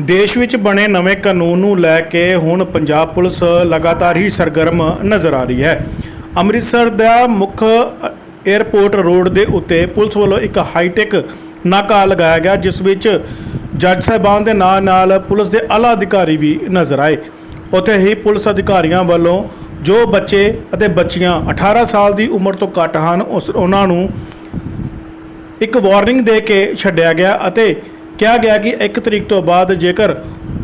ਦੇਸ਼ ਵਿੱਚ ਬਣੇ ਨਵੇਂ ਕਾਨੂੰਨ ਨੂੰ ਲੈ ਕੇ ਹੁਣ ਪੰਜਾਬ ਪੁਲਿਸ ਲਗਾਤਾਰ ਹੀ ਸਰਗਰਮ ਨਜ਼ਰ ਆ ਰਹੀ ਹੈ। ਅੰਮ੍ਰਿਤਸਰ ਦਾ ਮੁੱਖ ਅ, 에ਅਰਪੋਰਟ ਰੋਡ ਦੇ ਉੱਤੇ ਪੁਲਿਸ ਵੱਲੋਂ ਇੱਕ ਹਾਈਟੈਕ ਨਾਕਾ ਲਗਾਇਆ ਗਿਆ ਜਿਸ ਵਿੱਚ ਜੱਜ ਸਾਹਿਬਾਨ ਦੇ ਨਾਲ ਨਾਲ ਪੁਲਿਸ ਦੇ ਆਲਾ ਅਧਿਕਾਰੀ ਵੀ ਨਜ਼ਰ ਆਏ। ਉੱਥੇ ਹੀ ਪੁਲਿਸ ਅਧਿਕਾਰੀਆਂ ਵੱਲੋਂ ਜੋ ਬੱਚੇ ਅਤੇ ਬੱਚੀਆਂ 18 ਸਾਲ ਦੀ ਉਮਰ ਤੋਂ ਘੱਟ ਹਨ ਉਸ ਉਹਨਾਂ ਨੂੰ ਇੱਕ ਵਾਰਨਿੰਗ ਦੇ ਕੇ ਛੱਡਿਆ ਗਿਆ ਅਤੇ ਕਿਹਾ ਗਿਆ ਕਿ 1 ਤਰੀਕ ਤੋਂ ਬਾਅਦ ਜੇਕਰ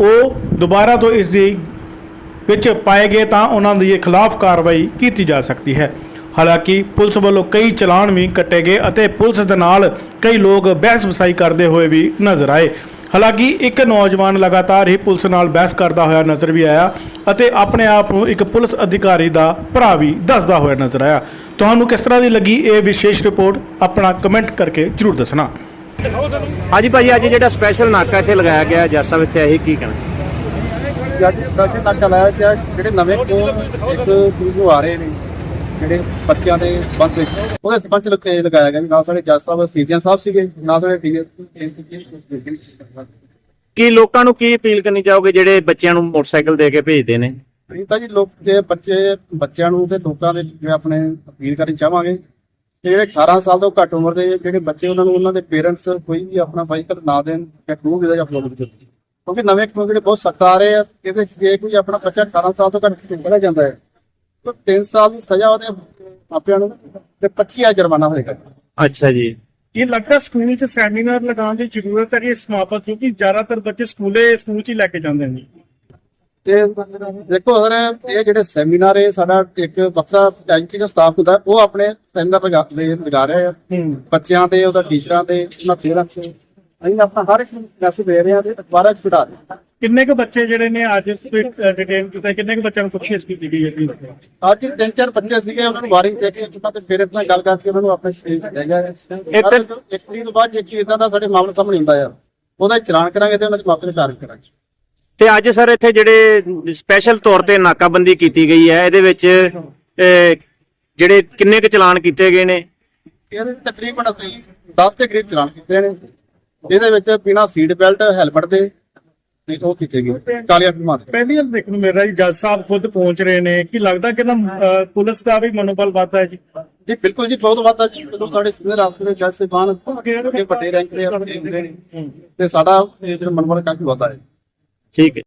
ਉਹ ਦੁਬਾਰਾ ਤੋਂ ਇਸ ਦੀ ਵਿੱਚ ਪਾਏ ਗਏ ਤਾਂ ਉਹਨਾਂ ਦੇ ਖਿਲਾਫ ਕਾਰਵਾਈ ਕੀਤੀ ਜਾ ਸਕਦੀ ਹੈ। ਹਾਲਾਂਕਿ ਪੁਲਿਸ ਵੱਲੋਂ ਕਈ ਚਲਾਨ ਵੀ ਕੱਟੇ ਗਏ ਅਤੇ ਪੁਲਿਸ ਦੇ ਨਾਲ ਕਈ ਲੋਕ ਬਹਿਸ ਵਸਾਈ ਕਰਦੇ ਹੋਏ ਵੀ ਨਜ਼ਰ ਆਏ। ਹਾਲਾਂਕਿ ਇੱਕ ਨੌਜਵਾਨ ਲਗਾਤਾਰ ਹੀ ਪੁਲਿਸ ਨਾਲ ਬਹਿਸ ਕਰਦਾ ਹੋਇਆ ਨਜ਼ਰ ਵੀ ਆਇਆ ਅਤੇ ਆਪਣੇ ਆਪ ਨੂੰ ਇੱਕ ਪੁਲਿਸ ਅਧਿਕਾਰੀ ਦਾ ਭਰਾ ਵੀ ਦੱਸਦਾ ਹੋਇਆ ਨਜ਼ਰ ਆਇਆ। ਤੁਹਾਨੂੰ ਕਿਸ ਤਰ੍ਹਾਂ ਦੀ ਲੱਗੀ ਇਹ ਵਿਸ਼ੇਸ਼ ਰਿਪੋਰਟ? ਆਪਣਾ ਕਮੈਂਟ ਕਰਕੇ ਜਰੂਰ ਦੱਸਣਾ। ਹਾਂਜੀ ਭਾਜੀ ਅੱਜ ਜਿਹੜਾ ਸਪੈਸ਼ਲ ਨਾਕਾ ਇੱਥੇ ਲਗਾਇਆ ਗਿਆ ਜੱਜ ਸਾਹਿਬ ਇੱਥੇ ਆਹੀ ਕੀ ਕਹਿਣਾ? ਜੱਜ ਸਪੈਸ਼ਲ ਨਾਕਾ ਲਾਇਆ ਕਿ ਜਿਹੜੇ ਨਵੇਂ ਕੋਲ ਇੱਕ ਚੀਜ਼ ਨੂੰ ਆ ਰਹੇ ਨੇ ਜਿਹੜੇ ਬੱਚਿਆਂ ਦੇ ਬੰਦ ਵਿੱਚ। ਉਹਦੇ ਸਪੰਚ ਲੁਕੇ ਲਗਾਇਆ ਗਿਆ। ਨਾਲ ਸਾਡੇ ਜੱਜ ਸਾਹਿਬ ਸੀਜੀਐਨ ਸਾਹਿਬ ਸੀਗੇ ਨਾਲ ਸਾਡੇ ਡੀਐਸਪੀ ਕੀ ਲੋਕਾਂ ਨੂੰ ਕੀ ਅਪੀਲ ਕਰਨੀ ਚਾਹੋਗੇ ਜਿਹੜੇ ਬੱਚਿਆਂ ਨੂੰ ਮੋਟਰਸਾਈਕਲ ਦੇ ਕੇ ਭੇਜਦੇ ਨੇ? ਤਾਂ ਜੀ ਲੋਕ ਦੇ ਬੱਚੇ ਬੱਚਿਆਂ ਨੂੰ ਤੇ ਲੋਕਾਂ ਦੇ ਆਪਣੇ ਅਪੀਲ ਕਰਨੀ ਚਾਹਾਂਗੇ ਕਿ ਜਿਹੜੇ 18 ਸਾਲ ਤੋਂ ਘੱਟ ਉਮਰ ਦੇ ਜਿਹੜੇ ਬੱਚੇ ਉਹਨਾਂ ਨੂੰ ਉਹਨਾਂ ਦੇ ਪੇਰੈਂਟਸ ਕੋਈ ਵੀ ਆਪਣਾ ਵਾਹੀਕਲ ਨਾ ਦੇਣ ਜਾਂ ਟੂ ਵੀਜ਼ਾ ਜਾਂ ਫਲੋਰ ਵੀਜ਼ਾ ਕਿਉਂਕਿ ਨਵੇਂ ਕਾਨੂੰਨ ਜਿਹੜੇ ਬਹੁਤ ਸਖਤ ਆ ਰਹੇ ਆ ਇਹਦੇ ਵਿੱਚ ਜੇ ਕੋਈ ਆਪਣਾ ਬੱਚਾ 18 ਸਾਲ ਤੋਂ ਘੱਟ ਪੜਿਆ ਜਾਂਦਾ ਹੈ ਤਾਂ 3 ਸਾਲ ਦੀ ਸਜ਼ਾ ਉਹਦੇ ਮਾਪਿਆਂ ਨੂੰ ਤੇ 25000 ਜੁਰਮਾਨਾ ਹੋਏਗਾ। ਅੱਛਾ ਜੀ। ਇਹ ਲੱਗਦਾ ਸਕੂਲ 'ਚ ਸੈਮੀਨਾਰ ਲਗਾਉਣ ਦੀ ਜ਼ਰੂਰਤ ਹੈ ਕਿ ਇਸ ਮਾਪਸ ਕਿਉਂਕਿ ਜ਼ਿਆਦਾਤਰ ਬੱਚੇ ਸਕੂਲੇ ਸਕੂਲ 'ਚ ਹੀ ਲੈ ਕੇ ਜਾਂਦੇ ਨੇ। ਤੇ ਦੇਖੋ ਸਰ ਇਹ ਜਿਹੜੇ ਸੈਮੀਨਾਰ ਹੈ ਸਾਡਾ ਇੱਕ ਵੱਖਰਾ ਐਜੂਕੇਸ਼ਨ ਸਟਾਫ ਹੁੰਦਾ ਉਹ ਆਪਣੇ ਸੈਮੀਨਾਰ ਲਗਾ ਲਗਾ ਰਿਹਾ ਹੈ। ਬੱਚਿਆਂ ਤੇ ਉਹਦਾ ਟੀਚਰਾਂ ਤੇ ਉਹਨਾਂ ਪੇਰੈਂਟਸ ਅਸੀਂ ਆਪਣਾ ਹਰ ਇੱਕ ਮੈਸੇਜ ਦੇ ਰਹੇ ਹਾਂ ਤੇ 'ਚ ਛੁਡਾ ਹਾਂ ਕਿੰਨੇ ਕੁ ਬੱਚੇ ਜਿਹੜੇ ਨੇ ਅੱਜ ਡਿਟੇਨ ਕੀਤਾ? ਕਿੰਨੇ ਕੁ ਬੱਚਿਆਂ ਨੂੰ ਪੁੱਛਗਿੱਛ ਕੀਤੀ ਗਈ ਹੈ ਜੀ? ਅੱਜ ਤਿੰਨ ਚਾਰ ਬੱਚੇ ਸੀਗੇ ਉਹਨਾਂ ਨੂੰ ਵਾਰਿੰਗ ਦੇ ਕੇ ਉਹਨਾਂ ਦੇ ਪੇਰੈਂਟਸ ਨਾਲ ਗੱਲ ਕਰਕੇ ਉਹਨਾਂ ਨੂੰ ਆਪਣੇ ਸਟੇਜ ਤੇ ਲੈ ਗਿਆ ਇੱਕ ਤਰੀਕ ਤੋਂ ਬਾਅਦ ਜੇ ਕੋਈ ਇਦਾਂ ਦਾ ਸਾਡੇ ਮਾਮਲਾ ਸਾਹਮਣੇ ਹੁੰਦਾ ਆ ਉਹਦਾ ਚਲਾਨ ਕਰਾਂਗੇ ਤੇ ਉਹਨਾਂ ਦੇ ਮਾਪੇ ਨੂੰ ਕਾਰਜ ਕਰਾਂਗੇ। ਤੇ ਅੱਜ ਸਰ ਇੱਥੇ ਜਿਹੜੇ ਸਪੈਸ਼ਲ ਤੌਰ ਤੇ ਨਾਕਾਬੰਦੀ ਕੀਤੀ ਗਈ ਹੈ ਇਹਦੇ ਵਿੱਚ ਅਹ, ਜਿਹੜੇ ਕਿੰਨੇ ਕੁ ਚਲਾਨ ਕੀਤੇ ਗਏ ਨੇ? ਇਹਦੇ ਵਿੱਚ ਤਕਰੀਬਨ ਅਸੀਂ 10 ਦੇ ਕਰੀਬ ਚਲਾਨ ਕੀਤੇ ਨੇ। ਇਹਦੇ ਵਿੱਚ ਬਿਨਾ ਸੀਟ ਬੈਲਟ ਹੈਲਮਟ ਦੇ ਤੇ ਉਹ ਕੀਤੇ ਗਏ। ਕਾਲੀਆ ਬਿਮਾਰ ਪਹਿਲੀ ਵਾਰ ਦੇਖਣ ਨੂੰ ਮਿਲ ਰਿਹਾ ਜੀ ਜੱਜ ਸਾਹਿਬ ਖੁਦ ਪਹੁੰਚ ਰਹੇ ਨੇ। ਕਿ ਲੱਗਦਾ ਕਿ ਨਾ ਅਹ, ਪੁਲਿਸ ਦਾ ਵੀ ਮਨੋਬਲ ਵੱਧਦਾ ਹੈ ਜੀ? ਜੀ ਬਿਲਕੁਲ ਜੀ ਬਹੁਤ ਵਾਦਾ ਜੀ। ਜਦੋਂ ਸਾਡੇ ਸੀਨੀਅਰ ਅਫਸਰ ਜੱਜ ਸਾਹਿਬਾਨ ਅੱਗੇ ਵੱਡੇ ਰੈਂਕ ਦੇ ਅਫਸਰ ਹੁੰਦੇ ਨੇ ਤੇ ਸਾਡਾ ਇਹ ਜਿਹੜਾ ਮਨੋਬਲ ਕਾਫੀ ਵਾਦਾ ਹੈ। ਠੀਕ ਹੈ